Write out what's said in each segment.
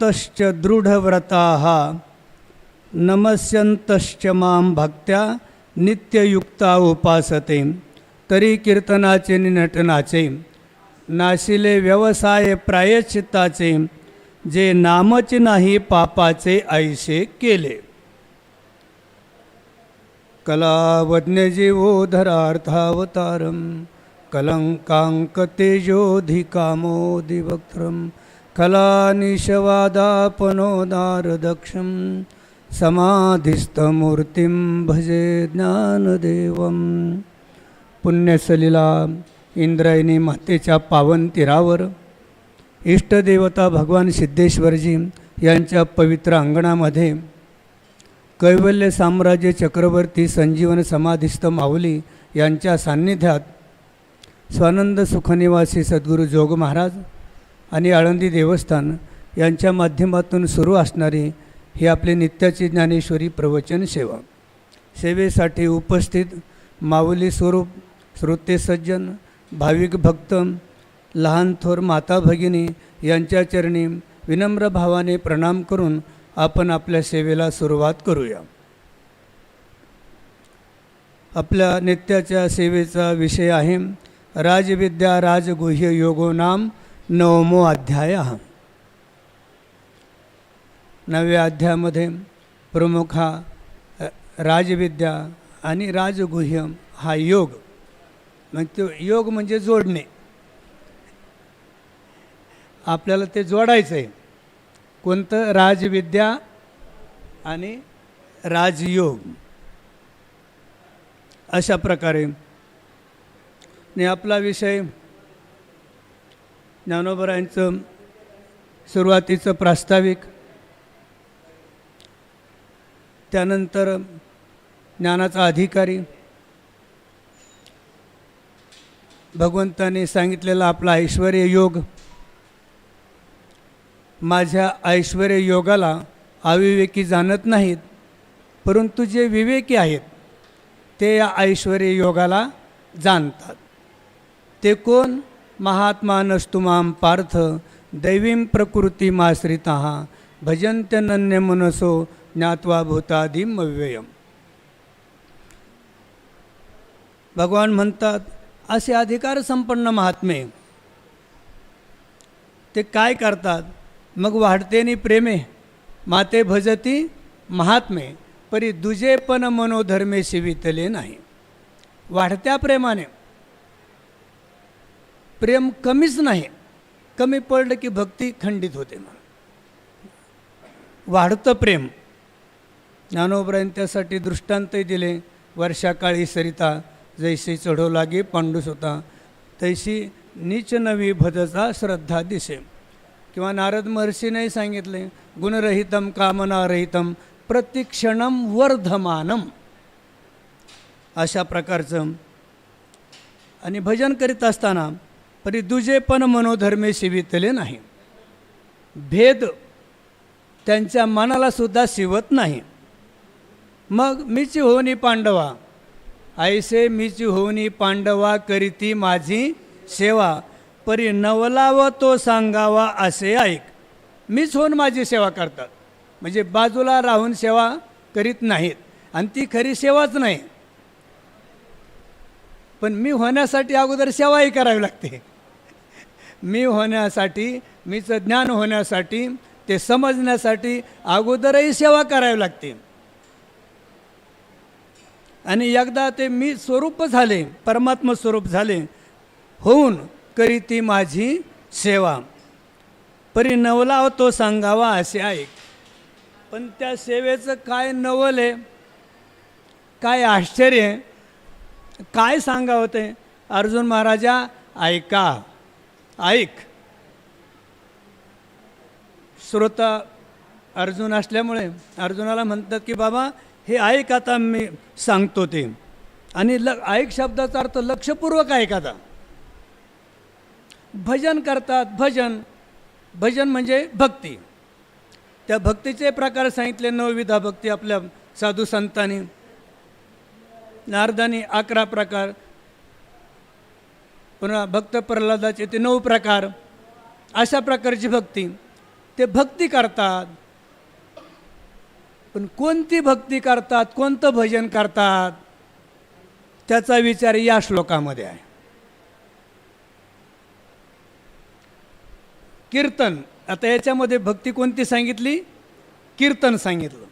भजन्तश्च दृढव्रताः नमस्यन्तश्च मां भक्त्या नित्ययुक्ता उपासते तरी कीर्तनाचे नि नटनाचे नाशिले व्यवसाय प्रायश्चित्ताचे जे नामच नाही पापाचे ऐसे केले. कलावज्ञजीवोधरार्थावतारं कलङ्काङ्कतेजोधिकामोदिवक्त्रं कलानिशवादापनोदारदक्षं समाधिस्थमूर्तिं भजे ज्ञानदेवं। पुण्यसलिला इंद्रायणी मातेच्या पावन तीरावर इष्टदेवता भगवान सिद्धेश्वरजी यांच्या पवित्र अंगणामध्ये कैवल्य साम्राज्य चक्रवर्ती संजीवन समाधिस्थ माऊली यांच्या सान्निध्यात स्वानंद सुखनिवासी सद्गुरू जोग महाराज आणि आळंदी देवस्थान यांच्या माध्यमातून सुरू असणारी ही आपली नित्याची ज्ञानेश्वरी प्रवचन सेवा. सेवेसाठी उपस्थित माऊली स्वरूप श्रोते सज्जन भाविक भक्त लहान थोर माता भगिनी यांच्या चरणी विनम्र भावाने प्रणाम करून आपण आपल्या सेवेला सुरुवात करूया. आपल्या नित्याच्या सेवेचा विषय आहे राजविद्या राजगुह्य योगो नाम नवमो अध्याय। नवव्या अध्यायामध्ये प्रमुख हा राजविद्या आणि राजगुह्य हा योग. मग तो योग म्हणजे जोडणे. आपल्याला ते जोडायचं आहे कोणतं? राजविद्या आणि राजयोग. अशा प्रकारे. आणि आपला विषय ज्ञानोबरायांचं सुरुवातीचं प्रास्ताविक त्यानंतर ज्ञानाचा अधिकारी भगवंताने सांगितलेला आपला ऐश्वर योग माझ्या ऐश्वर योगाला अविवेकी जाणत नाहीत परंतु जे विवेकी आहेत ते या ऐश्वर योगाला जाणतात. ते कोण? महात्मा नस्तुमाम पार्थ दैवीं प्रकृतीमाश्रिता भजन्त्यनन्य मनसो ज्ञात्वा भूतादिम अव्ययम। भगवान म्हणतात असे अधिकार संपन्न महात्मे ते काय करतात? मग वाढतेनी प्रेमे माते भजती महात्मे परी दुजे पण मनोधर्मे शिवितले नाही. वाढत्या प्रेमाने प्रेम कमीच नाही. कमी पडलं की भक्ती खंडित होते मग वाढतं प्रेम. ज्ञानोबरायन त्यासाठी दृष्टांतही दिले. वर्षाकाळी सरिता जैसी चढो लागे पांडूस होता तैशी नीच नवी भजचा श्रद्धा दिसे. किंवा नारद महर्षीने सांगितले गुणरहितम कामनारहितम प्रतिक्षणम वर्धमानम. अशा प्रकारचं. आणि भजन करीत असताना परी दुजे पण मनोधर्मे शिवितले नाही. भेद त्यांच्या मनाला सुद्धा शिवत नाही. मग मीची होनी पांडवा? ऐसे मीची होनी पांडवा करीती माझी सेवा. परी नवलावा तो सांगावा असे ऐक. मीच होऊन माझी सेवा करतात. म्हणजे बाजूला राहून सेवा करीत नाहीत. आणि ती खरी सेवाच नाही. पण मी होण्यासाठी अगोदर सेवाही करावी लागते. मी होण्यासाठी मीचं ज्ञान होण्यासाठी ते समजण्यासाठी अगोदरही सेवा करावी लागते. आणि एकदा ते मी स्वरूप झाले परमात्म स्वरूप झाले होऊन करी ती माझी सेवा. परी नवलाव तो सांगावा असे ऐक पण त्या सेवेचं काय नवल आहे? काय आश्चर्य काय सांगावं ते? अर्जुन महाराजा ऐका. ऐक. श्रोता अर्जुन असल्यामुळे अर्जुनाला म्हणतात की बाबा हे ऐक आता मी सांगतो ते. आणि ल ऐक शब्दाचा अर्थ लक्षपूर्वक ऐक आता. भजन करतात भजन. भजन म्हणजे भक्ती. त्या भक्तीचे प्रकार सांगितले नवविधा भक्ती आपल्या साधू संतांनी. नारदानी अकरा प्रकार. पुन्हा भक्त प्रल्हादाचे ते नऊ प्रकार अशा प्रकारची भक्ती. ते भक्ती करतात. पण कोणती भक्ती करतात कोणतं भजन करतात त्याचा विचार या श्लोकामध्ये आहे. कीर्तन. आता याच्यामध्ये भक्ती कोणती सांगितली? कीर्तन सांगितलं.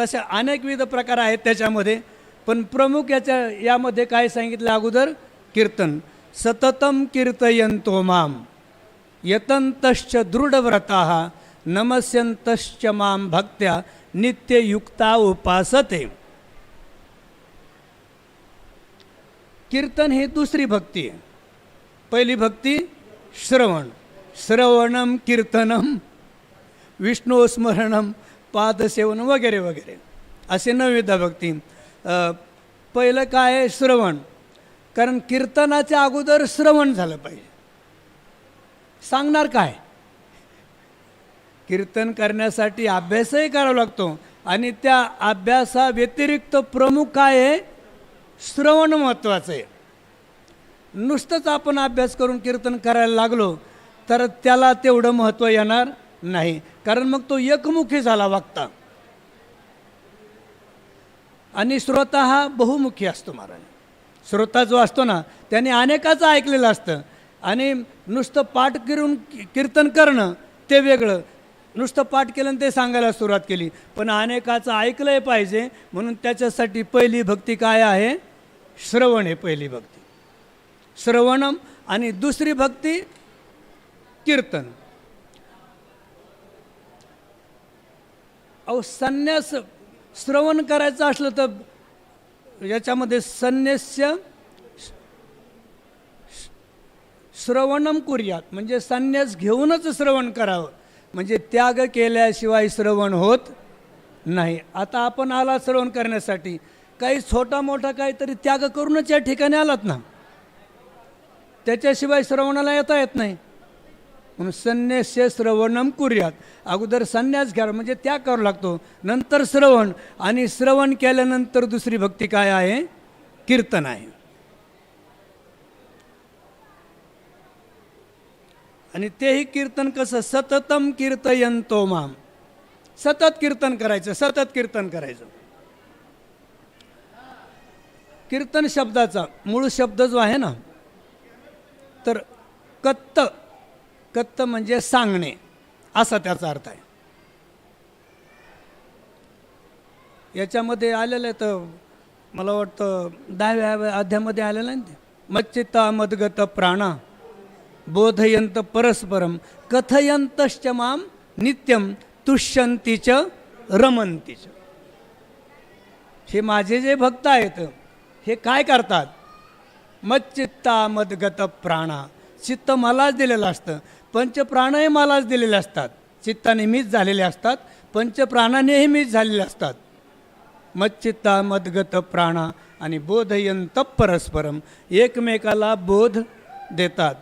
तशा अनेकविध प्रकार आहेत त्याच्यामध्ये पण प्रमुख याच्या यामध्ये काय सांगितलं अगोदर? कीर्तन. सततम कीर्तयंतो माम। यतंतश्च दृढव्रता नमस्यंतश्च माम भक्त्या नित्ययुक्ता उपासते। कीर्तन ही दुसरी भक्ती आहे। पहिली भक्ती श्रवण। श्रवणम कीर्तनम विष्णुस्मरणम पादसेवन वगैरे वगैरे। असे नवविधा भक्ती. पहिलं काय श्रवण। कारण कीर्तनाच्या अगोदर श्रवण झालं पाहिजे. सांगणार काय? कीर्तन करण्यासाठी अभ्यासही करावा लागतो आणि त्या अभ्यासाव्यतिरिक्त प्रमुख काय आहे? श्रवण महत्त्वाचं आहे. नुसतंच आपण अभ्यास करून कीर्तन करायला लागलो तर त्याला तेवढं महत्त्व येणार नाही. कारण मग तो एकमुखी झाला वागता. आणि श्रोता हा बहुमुखी असतो महाराज. श्रोता जो असतो ना त्याने अनेकाचं ऐकलेलं असतं. आणि नुसतं पाठ करून कीर्तन करणं ते वेगळं. नुसतं पाठ केलं आणि ते सांगायला सुरुवात केली. पण अनेकाचं ऐकलंय पाहिजे म्हणून त्याच्यासाठी पहिली भक्ती काय आहे? श्रवण आहे पहिली भक्ती. श्रवणम आणि दुसरी भक्ती कीर्तन. अहो संन्यास श्रवण करायचं असलं तर याच्यामध्ये संन्यास्य श्रवणम कुर्यात. म्हणजे संन्यास घेऊनच श्रवण करावं. म्हणजे त्याग केल्याशिवाय श्रवण होत नाही. आता आपण आला श्रवण करण्यासाठी. काही छोटा मोठा काहीतरी त्याग करूनच या ठिकाणी आलात ना. त्याच्याशिवाय श्रवणाला येता येत नाही. म्हणून संन्यास्य श्रवणम कुर्यात. अगोदर संन्यास घ्या म्हणजे त्याग करावा लागतो. नंतर श्रवण. आणि श्रवण केल्यानंतर दुसरी भक्ती काय आहे? कीर्तन आहे. आणि तेही कीर्तन कसं? सततम कीर्तयंतो माम. सतत कीर्तन करायचं सतत कीर्तन करायचं. कीर्तन शब्दाचा मूळ शब्द जो आहे ना तर कत्त. कत्त म्हणजे सांगणे असा त्याचा अर्थ आहे. याच्यामध्ये आलेलं आहे तर मला वाटतं दहाव्या अध्यामध्ये आलेलं आहे ना ते? मच्चित्ता मदगत प्राणा बोधयंत परस्परम कथयंतश्च माम नित्यम तुष्यंतीच रमंतीच हे माझे जे भक्त आहेत हे काय करतात? मच्चित्ता मदगत प्राणा चित्त मलाच दिलेलं असतं. पंचप्राणही मलाच दिलेले असतात. चित्ताने मीच झालेले असतात. पंचप्राणानेही मीच झालेले असतात. मच्चित्ता मदगत प्राणा आणि बोधयंत परस्परम एकमेकाला बोध देतात.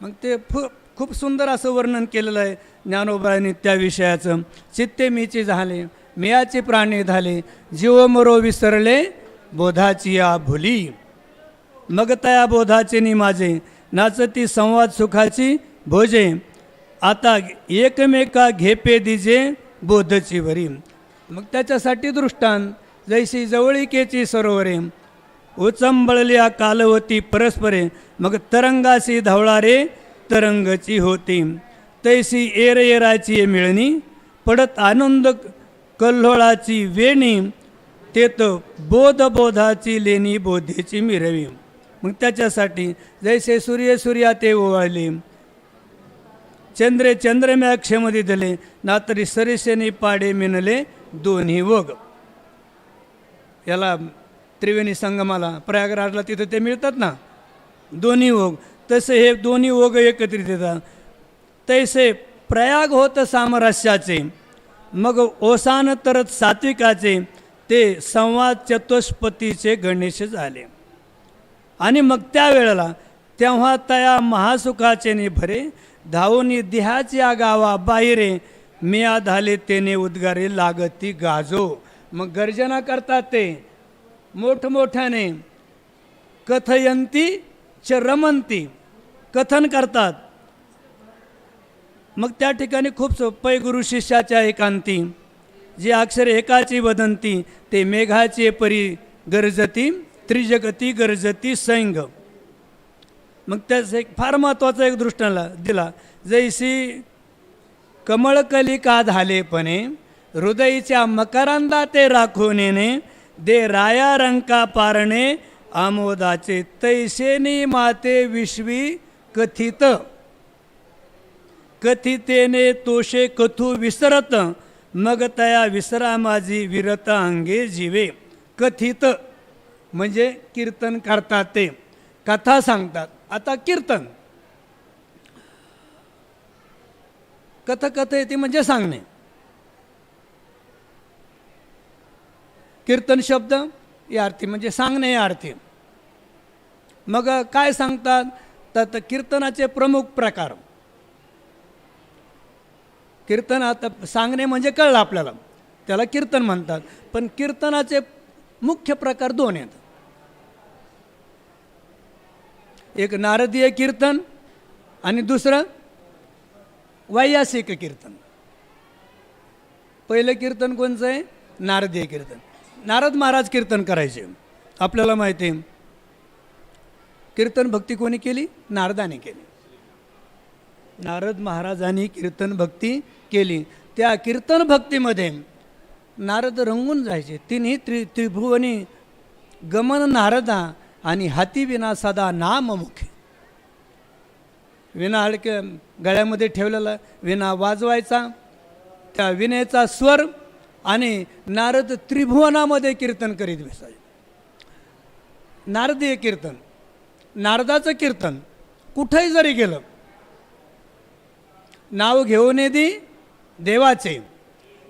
मग ते फु खूप सुंदर असं वर्णन केलेलं आहे ज्ञानोबाने त्या विषयाचं. चित्ते मीचे झाले मियाचे प्राणी झाले जीव मरो विसरले बोधाची या भुली. मग तया बोधाचे नि माझे नाचती संवाद सुखाची भोजे आता एकमेका घेपे दिजे बोधची वरी. मग त्याच्यासाठी दृष्टांत जैशी जवळिकेची सरोवरे. उचंबळल्या कालवती परस्परे मग तरंगाशी धवळारे तरंगची होती. तैसी एर एराची मिळणी पडत आनंद कल्होळाची वेणी तेत बोधबोधाची लेणी बोधेची मिरवी. मग त्याच्यासाठी जैसे सूर्य सूर्या ते ओवाळले चंद्रे चंद्रम्या क्षमती दिले. नातरी सरिसेने पाडे मिनले दोन्ही वग. याला त्रिवेणी संगमाला प्रयागराजला तिथं ते मिळतात ना? दोन्ही ओघ तसे हे दोन्ही ओघ एकत्रित येतात. तैसे प्रयाग होत सामरस्याचे मग ओसान तरत सात्विकाचे ते संवाद चतुष्पतीचे गणेश झाले. आणि मग त्यावेळेला तेव्हा तया महासुखाचे नि भरे धावून देहाच्या गावा बाहेरे मिया धाले तेने उद्गारे लागती गाजो. मग गर्जना करतात ते. मोठमोठ्याने कथयंती च रमंती कथन करतात. मग त्या ठिकाणी खूप सोपै गुरु शिष्याच्या एकांती जी अक्षर एकाची वदंती ते मेघाचे परी गरजती त्रिजगती गरजती सैंग मग त्याच एक फार महत्त्वाचा एक दृष्टाला दिला. जैसी कमळकलिका झालेपणे हृदयीच्या मकरांदा ते राखून दे राया रंका पारणे आमोदाचे तैसेनी माते विश्वी कथित. कथितेने तोषे कथू विसरत मग तया विसरा माझी विरत अंगे जीवे. कथित म्हणजे कीर्तन करतात ते. कथा सांगतात. आता कीर्तन. कथकथ येते म्हणजे सांगणे. कीर्तन शब्द या अर्थी म्हणजे सांगणे या अर्थी मग काय सांगतात? तर कीर्तनाचे प्रमुख प्रकार. कीर्तन आता सांगणे म्हणजे कळलं आपल्याला. त्याला कीर्तन म्हणतात. पण कीर्तनाचे मुख्य प्रकार दोन आहेत. एक नारदीय कीर्तन आणि दुसरं वैयासिक कीर्तन. पहिलं कीर्तन कोणचं आहे? नारदीय कीर्तन. नारद महाराज कीर्तन करायचे. आपल्याला माहिती आहे. कीर्तन भक्ती कोणी केली? नारदाने केली. नारद महाराजांनी कीर्तन भक्ती केली. त्या कीर्तन भक्तीमध्ये नारद रंगून जायचे. तिन्ही त्रि त्रिभुवनी गमन नारदा आणि हाती विना सदा नाम मुखे विना हडक गळ्यामध्ये ठेवलेला विना वाजवायचा त्या विनेचा स्वर आणि नारद त्रिभुवनामध्ये कीर्तन करीत बसायचे. नारदीय कीर्तन नारदाचं कीर्तन कुठंही जरी गेलं नाव घेऊन येदी देवाचे.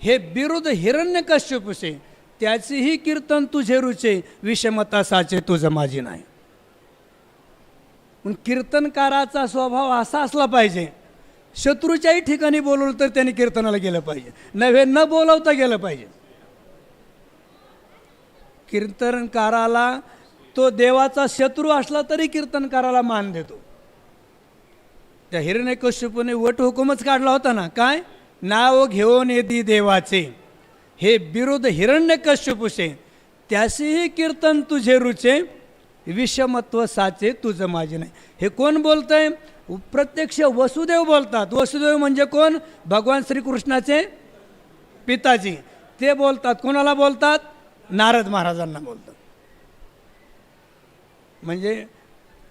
हे बिरुद हिरण्यकश्यपूचे त्याचेही कीर्तन तुझे रुचे विषमता साचे तुझं माझी नाही. पण कीर्तनकाराचा स्वभाव असा असला पाहिजे शत्रूच्याही ठिकाणी बोलवलं तर त्यांनी कीर्तनाला गेलं पाहिजे नव्हे न बोलवता गेलं पाहिजे. कीर्तनकाराला तो देवाचा शत्रू असला तरी कीर्तनकाराला मान देतो. त्या हिरण्यकश्यपूने वट हुकूमच काढला होता ना काय? नाव घेऊन येती देवाचे. हे बिरुद हिरण्यकश्यपूचे त्याशीही कीर्तन तुझे रुचे विषमत्व साचे तुझं माझे नाही. हे कोण बोलतंय? प्रत्यक्ष वसुदेव बोलतात. वसुदेव म्हणजे कोण? भगवान श्रीकृष्णाचे पिताजी. ते बोलतात. कोणाला बोलतात? नारद महाराजांना बोलतात. म्हणजे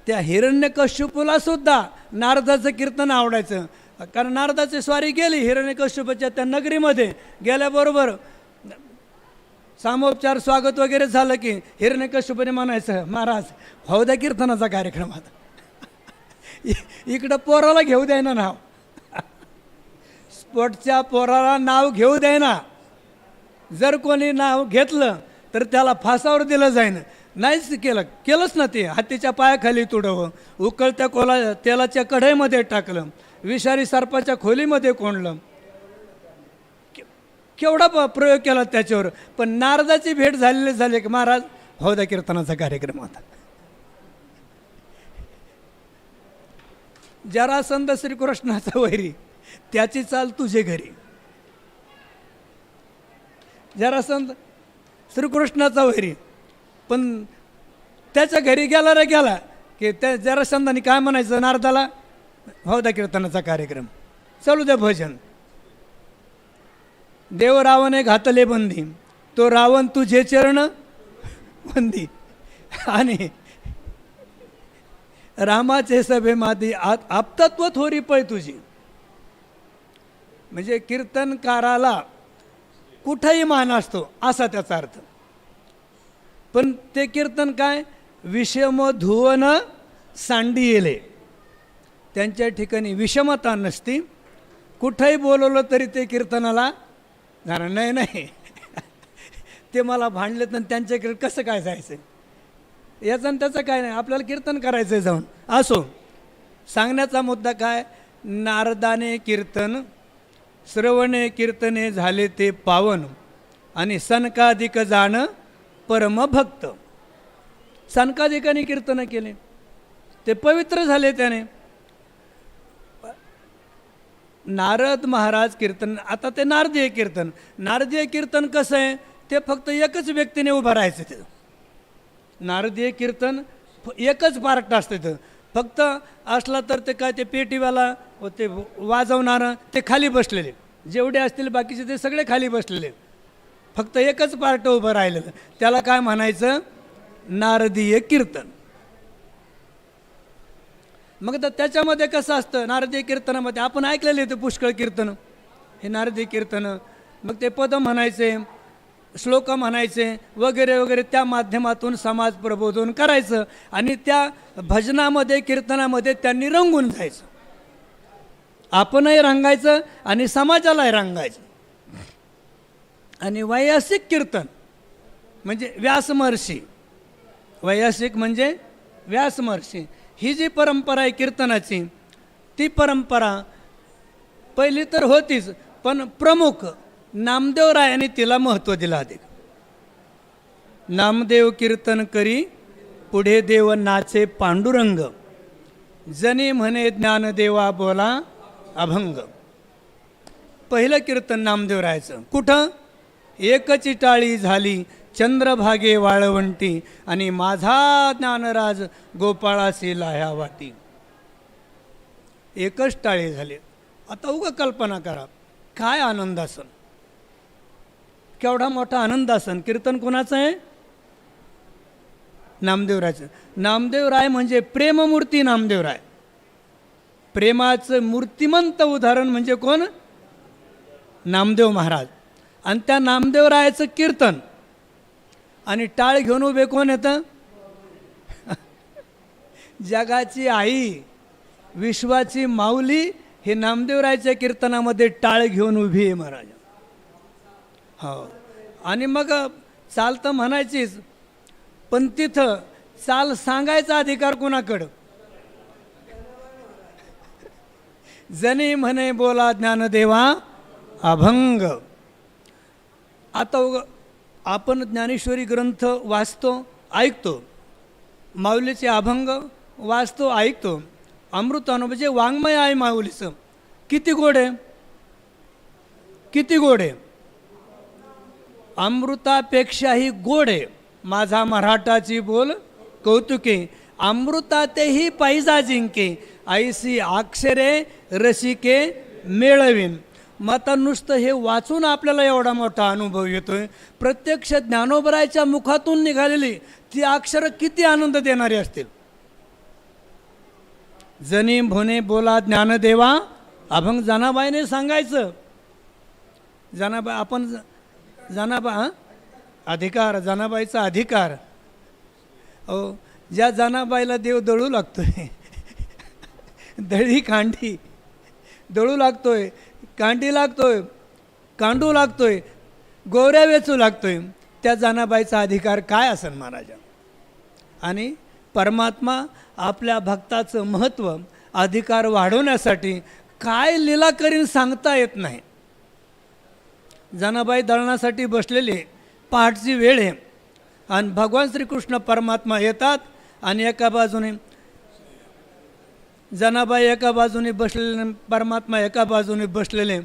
त्या हिरण्यकश्यपूला सुद्धा नारदाचं कीर्तन आवडायचं. कारण नारदाची स्वारी गेली हिरण्यकश्यपूच्या त्या नगरीमध्ये. गेल्याबरोबर सामोपचार स्वागत वगैरे झालं की हिरण्यकश्यपूने म्हणायचं महाराज हो द्या कीर्तनाचा कार्यक्रम आता. इकडं पोराला घेऊ द्या ना नाव. स्पोर्टच्या पोराला नाव घेऊ द्या ना. जर कोणी नाव घेतलं तर त्याला फासावर दिलं जाईन. नाहीच केलं केलंच ना ते. हत्तीच्या पायाखाली तुडवं उकळत्या कोला तेलाच्या कढईमध्ये टाकलं विषारी सर्पाच्या खोलीमध्ये कोंडलं. केवढा प- प्रयोग केला त्याच्यावर? पण नारदाची भेट झालेली झाली की महाराज हो हौदा कीर्तनाचा कार्यक्रम होता. जरासंध श्रीकृष्णाचा वैरी त्याची चाल तुझे घरी. जरासंध श्रीकृष्णाचा वैरी पण त्याच्या घरी गेला रे गेला की त्या जरासंदाने काय म्हणायचं नारदाला? हो हौदा कीर्तनाचा कार्यक्रम. चालू द्या भजन. देव रावणे घातले बंदी. तो रावण तुझे चरण बंदी. आणि रामाचे सभे माती आत आपतत्व थोरी पळ तुझी. म्हणजे कीर्तनकाराला कुठंही मान असतो असा त्याचा अर्थ. पण ते कीर्तन काय? विषम धुवन सांडी येले त्यांच्या ठिकाणी विषमता नसती. कुठंही बोलवलं तरी ते कीर्तनाला कारण नाही नाही. ते मला भांडलेत तर त्यांच्याकडे कसं काय जायचं याचं आणि त्याचं काय नाही. आपल्याला कीर्तन करायचं आहे जाऊन. असो. सांगण्याचा मुद्दा काय? नारदाने कीर्तन श्रवणे कीर्तने झाले ते पावन आणि सनकाधिक जाणं परमभक्त. सनकाधिकाने कीर्तन केले. ते पवित्र झाले त्याने. नारद महाराज कीर्तन आता ते नारदीय कीर्तन. नारदीय कीर्तन कसं आहे? ते फक्त एकच व्यक्तीने उभं राहायचं तिथं. नारदीय कीर्तन फ- एकच पार्ट असतं तिथं. फक्त असला तर ते काय ते पेटीवाला व ते वाजवणारं ते खाली बसलेले. जेवढे असतील बाकीचे ते सगळे खाली बसलेले. फक्त एकच पार्ट उभं राहिलेलं. त्याला काय म्हणायचं? नारदीय कीर्तन. मग तर त्याच्यामध्ये कसं असतं? नारदी कीर्तनामध्ये आपण ऐकलेले ते पुष्कळ कीर्तन. हे नारदी कीर्तन. मग ते पद म्हणायचे श्लोक म्हणायचे वगैरे वगैरे त्या माध्यमातून समाज प्रबोधन करायचं आणि त्या भजनामध्ये कीर्तनामध्ये त्यांनी रंगून जायचं. आपणही रंगायचं आणि समाजालाही रंगायचं. आणि वैयासिक कीर्तन म्हणजे व्यासमहर्षी. वैयासिक म्हणजे व्यासमहर्षी. ही जी परंपरा आहे कीर्तनाची ती परंपरा पहिली तर होतीच पण प्रमुख नामदेव रायाने तिला महत्त्व दिलं अधिक नामदेव कीर्तन करी पुढे देव नाचे पांडुरंग. जनी म्हणे ज्ञानदेवा बोला अभंग. पहिलं कीर्तन नामदेव राहायचं कुठं? एकची टाळी झाली चंद्रभागे वाळवंटी आणि माझा ज्ञानराज गोपाळासी लाह्या वाटी. एकच टाळे झाले. आता उगा कल्पना करा काय आनंदासन केवढा मोठा आनंदासन कीर्तन कोणाचं आहे? नामदेवरायचं. नामदेवराय म्हणजे प्रेममूर्ती नामदेवराय. प्रेमाचं मूर्तिमंत उदाहरण म्हणजे कोण? नामदेव महाराज. आणि त्या नामदेवरायाचं कीर्तन. आणि टाळ घेऊन उभे कोण येतं जगाची आई विश्वाची माऊली हे नामदेवरायाच्या कीर्तनामध्ये टाळ घेऊन उभी आहे महाराज. हो. आणि मग चाल तर म्हणायचीच पण तिथं चाल सांगायचा अधिकार कोणाकडं? जनी म्हणे बोला ज्ञानदेवा अभंग. आता उग आपण ज्ञानेश्वरी ग्रंथ वाचतो ऐकतो. माऊलीचे अभंग वाचतो ऐकतो. अमृतानु म्हणजे वाङ्मय आहे माऊलीचं. किती गोड आहे? किती गोड आहे? अमृतापेक्षाही गोड आहे. माझा मराठाची बोल कौतुके. अमृतातेही पैजा जिंके ऐसी अक्षरे रसिके मेळवीन. मग आता नुसतं हे वाचून आपल्याला एवढा मोठा अनुभव येतोय. प्रत्यक्ष ज्ञानोबरायच्या मुखातून निघालेली ती अक्षरं किती आनंद देणारी असतील. जनी भोने बोला ज्ञानदेवा अभंग जनाबाईने सांगायचं. जनाबाई आपण ज- अधिकार जनाबाईचा अधिकार. हो ज्या जनाबाईला देव दळू लागतोय दळी खांडी दळू लागतोय कांडी लागतोय कांडू लागतोय गोऱ्या वेचू लागतोय. त्या जानाबाईचा अधिकार काय असेल महाराजा आणि परमात्मा आपल्या भक्ताचं महत्त्व अधिकार वाढवण्यासाठी काय लीला करीन सांगता येत नाही. जनाबाई दळणासाठी बसलेली पहाटची वेळ आहे. आणि भगवान श्रीकृष्ण परमात्मा येतात आणि एका बाजूने जनाबाई एका बाजूने बसलेले परमात्मा एका बाजूने बसलेले.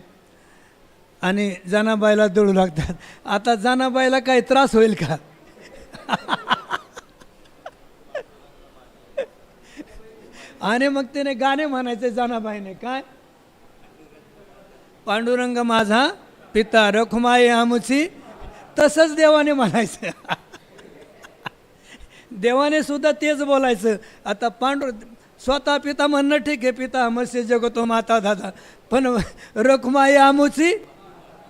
आणि जनाबाईला दळू लागतात. आता जनाबाईला काही त्रास होईल का? आणि मग तिने गाणे म्हणायचे जनाबाईने काय? पांडुरंग माझा पिता रखुमाई आमुची. तसंच देवाने म्हणायचं. देवाने सुद्धा तेच बोलायचं. आता पांडुर स्वतः पिता म्हणणं ठीक आहे पिता हमस्य जगतो माता दादा. पण रखुमाई आमुची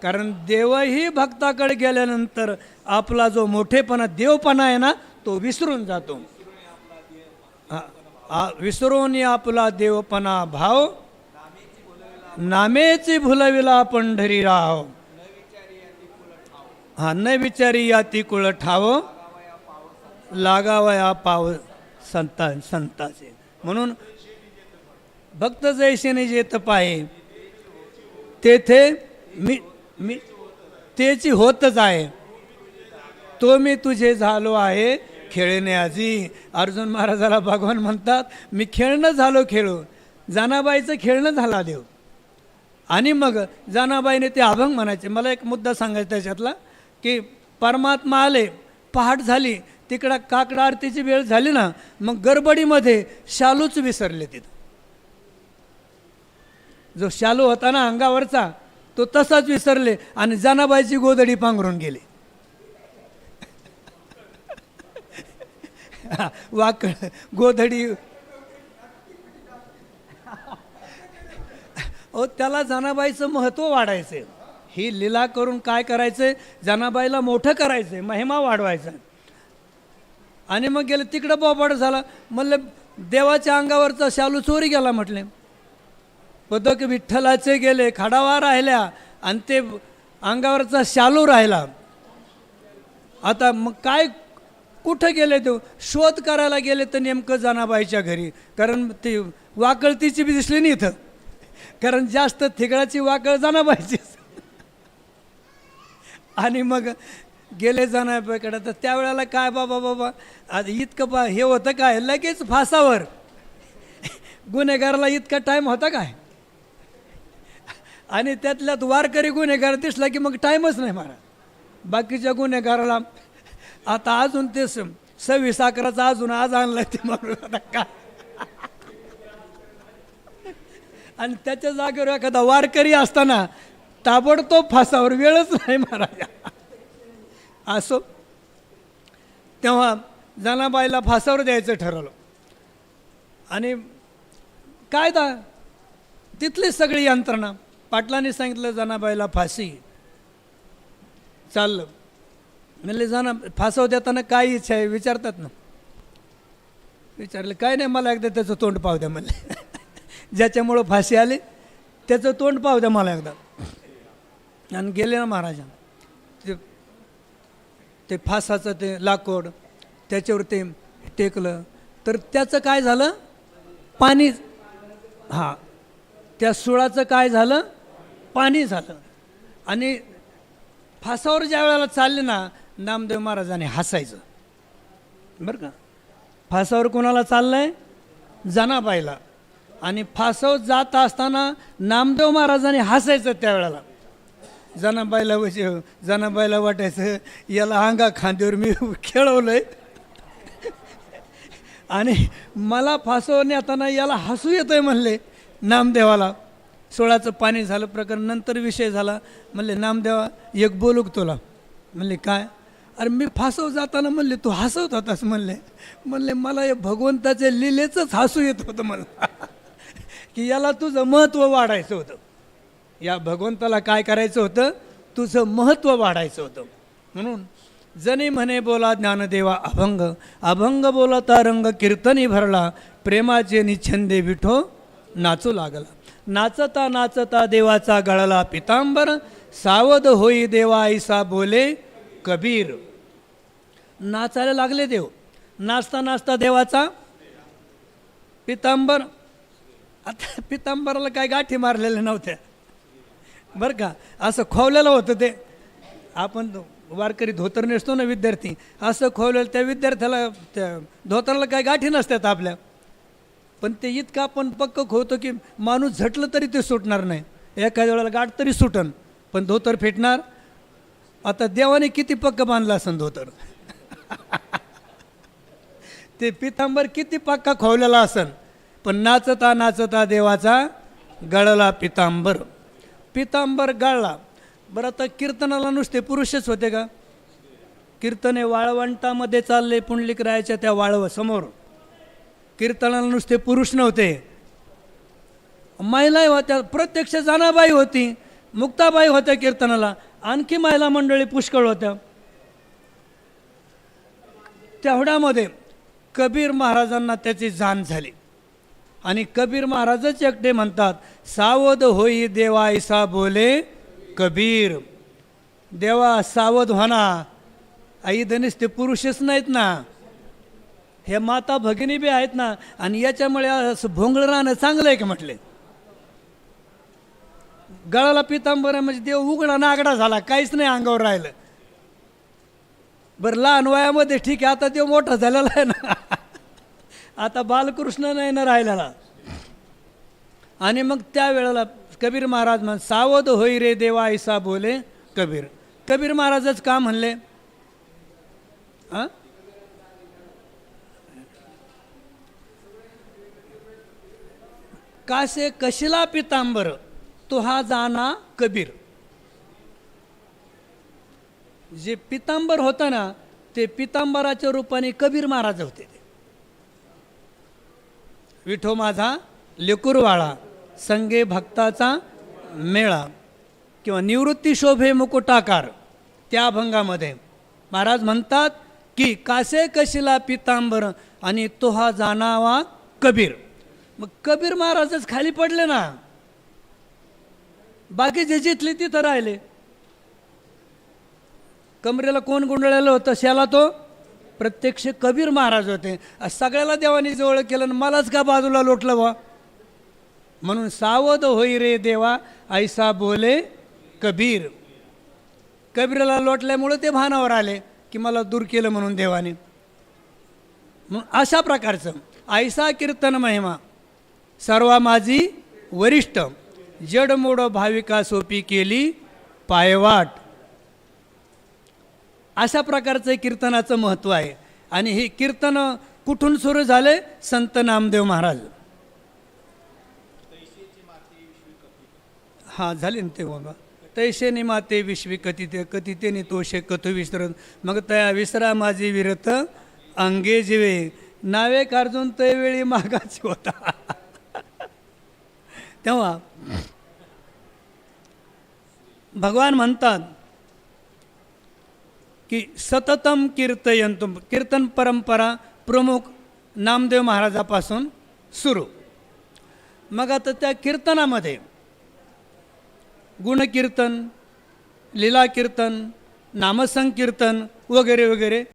कारण देवही भक्ताकडे गेल्यानंतर आपला जो मोठेपणा देवपणा आहे ना तो विसरून जातो. हा, विसरून आपला देवपणा भाव नामेची भुलविला पंढरी राव. हा न विचारी या ती कुळ ठाव लागावया पाव संता संताचे. म्हणून भक्त जैसेने जेत पाहे तेथे मी मी तेची होतच आहे तो मी तुझे झालो आहे खेळणे आजी. अर्जुन महाराजाला भगवान म्हणतात मी खेळणं झालो खेळून जानाबाईचं खेळणं झाला देव. आणि मग जानाबाईने ते अभंग म्हणायचे. मला एक मुद्दा सांगायचा त्याच्यातला की परमात्मा आले पहाट झाली तिकडं काकडा आरतीची वेळ झाली ना मग गडबडीमध्ये शालूच विसरले तिथं. जो शालू होता ना अंगावरचा तो तसाच विसरले आणि जनाबाईची गोदडी पांघरून गेले. वाकड गोधडी. ओ त्याला जनाबाईचं महत्त्व वाढायचं ही लीला करून काय करायचं जनाबाईला मोठं करायचं महिमा वाढवायचा. आणि मग गेलं तिकडं बोबाड झाला. म्हणलं देवाच्या अंगावरचा शालू चोरी गेला म्हटले. पदक विठ्ठलाचे गेले खाडावा राहिल्या आणि ते अंगावरचा शालू राहिला. आता मग काय कुठं गेले तो? शोध करायला गेले तर नेमकं जनाबाईच्या घरी. कारण ते वाकळतीची बी दिसली नाही इथं. कारण जास्त थिगळाची वाकळ जनाबाईचीच. आणि मग गेले जनाबाईकडे तर त्यावेळेला काय बाबा बाबा? आज इतकं बा हे होतं काय? लगेच फासावर. गुन्हेगाराला इतका टाईम होता काय? आणि त्यातल्यात वारकरी गुन्हेगार दिसला की मग टाईमच नाही मारा बाकीच्या गुन्हेगाराला आता अजून ते सव्वीस अकराचा अजून आज आणलाय ते म्हणून आता काय आणि त्याच्या जागेवर एखादा वारकरी असताना ताबडतोब फासावर वेळच नाही मारा असो. तेव्हा जनाबाईला फासावर द्यायचं ठरवलं. आणि काय दा तिथली सगळी यंत्रणा. पाटलांनी सांगितलं जनाबाईला फाशी. चाललं. म्हणले जाना फासव देताना काय इच्छा आहे विचारतात ना. विचारलं काय नाही मला एकदा त्याचं तोंड पाहू द्या म्हणले. ज्याच्यामुळं फाशी आली त्याचं तोंड पाहू द्या मला एकदा. आणि गेले ना महाराजा ते फासाचं ते लाकूड त्याच्यावर ते टेकलं. तर त्याचं काय झालं? पाणी हां त्या सुळाचं काय झालं? पाणी झालं. आणि फासावर ज्या वेळेला चालले ना नामदेव महाराजांनी हसायचं. बरं का? फासावर कोणाला चाललंय? जनाबाईला. आणि फासावर जात असताना नामदेव महाराजांनी हसायचं त्यावेळेला जनाबाईला वैसे जनाबाईला वाटायचं याला अंगा खांद्यावर मी खेळवलंय. आणि मला फासावर नेताना याला हसू येतंय म्हणले नामदेवाला. सोळाचं पाणी झालं प्रकरण नंतर विषय झाला. म्हणले नामदेवा एक बोलू तुला. म्हणले काय? अरे मी फासव जाताना म्हणले तू हसवत होतास म्हणले. म्हणले मला हे भगवंताच्या लिलेचंच हसू येत होतं मला की याला तुझं महत्त्व वाढायचं होतं. या भगवंताला काय करायचं होतं? तुझं महत्त्व वाढायचं होतं. म्हणून जनी म्हणे बोला ज्ञानदेवा अभंग. अभंग बोलता रंग कीर्तनी भरला. प्रेमाचे निच्छंदे विठो नाचू लागला. नाचता नाचता देवाचा गळला पितांबर. सावध होई देवा ऐसा बोले कबीर. नाचायला लागले देव. नाचता नाचता देवाचा पितांबर. आता पितांबराला काय गाठी मारलेल्या नव्हत्या. बरं का? असं खोवलेलं होतं ते. आपण वारकरी धोतर नेसतो ना विद्यार्थी असं खोवलेलं त्या विद्यार्थ्याला त्या धोतराला काय गाठी नसतात आपल्या. पण ते इतकं आपण पक्क खोवतो की माणूस झटलं तरी ते सुटणार नाही. एखाद्या वेळेला गाठ तरी सुटन पण धोतर फेटणार. आता देवाने किती पक्क बांधलं असन धोतर? ते पितांबर किती पक्का खोवलेला असन? पण नाचता नाचता देवाचा गळला पितांबर. पितांबर गाळला. बरं आता कीर्तनाला नुसते पुरुषच होते का? कीर्तने वाळवंटामध्ये चालले पुंडलिक रायाच्या त्या वाळव समोर. कीर्तनाला नुसते पुरुष नव्हते. महिलाही होत्या प्रत्यक्ष जानाबाई होती मुक्ताबाई होत्या कीर्तनाला. आणखी महिला मंडळी पुष्कळ होत्या. तेवढ्यामध्ये कबीर महाराजांना त्याची जाण झाली. आणि कबीर महाराजच एकटे म्हणतात सावध होई देवा ऐसा बोले कबीर. देवा सावध होना आई धनीस ते पुरुषच नाहीत ना. हे माता भगिनी बी आहेत ना आणि याच्यामुळे असं भोंगळ राहणं चांगलं आहे का म्हटले? गळाला पितांबर म्हणजे देव उघडा नागडा झाला काहीच नाही अंगावर राहिलं. बरं लहान वयामध्ये ठीक आहे आता देव मोठा झालेला आहे ना. आता बालकृष्ण नाही ना राहिलेला. आणि मग त्या वेळेला कबीर महाराज म्हण सावध होई रे देवा ऐसा बोले कबीर. कबीर महाराजच का म्हणले? आ? कासे कशिला पितांबर तो हा जाना कबीर. जे पितांबर होता ना ते पितांबराच्या रूपाने कबीर महाराज होते ते. विठो माझा लेकुरवाळा संगे भक्ताचा मेळा किंवा निवृत्ती शोभे मुकुटाकार त्या अभंगामध्ये महाराज म्हणतात की कासे कशीला पितांबर आणि तो हा जाणावा कबीर. मग कबीर महाराजच खाली पडले ना. बाकी जे जिथले तिथं राहिले. कमरेला कोण गुंडळलेलं होतं? शाला तो प्रत्यक्ष कबीर महाराज होते. सगळ्याला देवानी जवळ केलं आणि मलाच का बाजूला लोटलं बा म्हणून सावध होई रे देवा ऐसा बोले कबीर. कबीरला लोटल्यामुळं ते भानावर आले की मला दूर केलं म्हणून देवाने. मग अशा प्रकारचं ऐसा कीर्तन महिमा सर्वा माझी वरिष्ठ. जडमोड भाविका सोपी केली पायवाट. अशा प्रकारचं कीर्तनाचं महत्त्व आहे. आणि हे कीर्तन कुठून सुरू झाले संत नामदेव महाराज. हां झाले ना ते बाबा. तैसे नि माते विश्वी कथिते कथिते नि तोषे कथू विसरत मग तया विसरा माझी विरत अंगे जिवे. नावे कार्जून तैवेळी मागाची होता. तेव्हा भगवान म्हणतात की सततम कीर्तयंतुम कीर्तन परंपरा प्रमुख नामदेव महाराजापासून सुरू. मग आता त्या कीर्तनामध्ये गुणकीर्तन लीला कीर्तन नामसंकीर्तन वगैरे वगैरे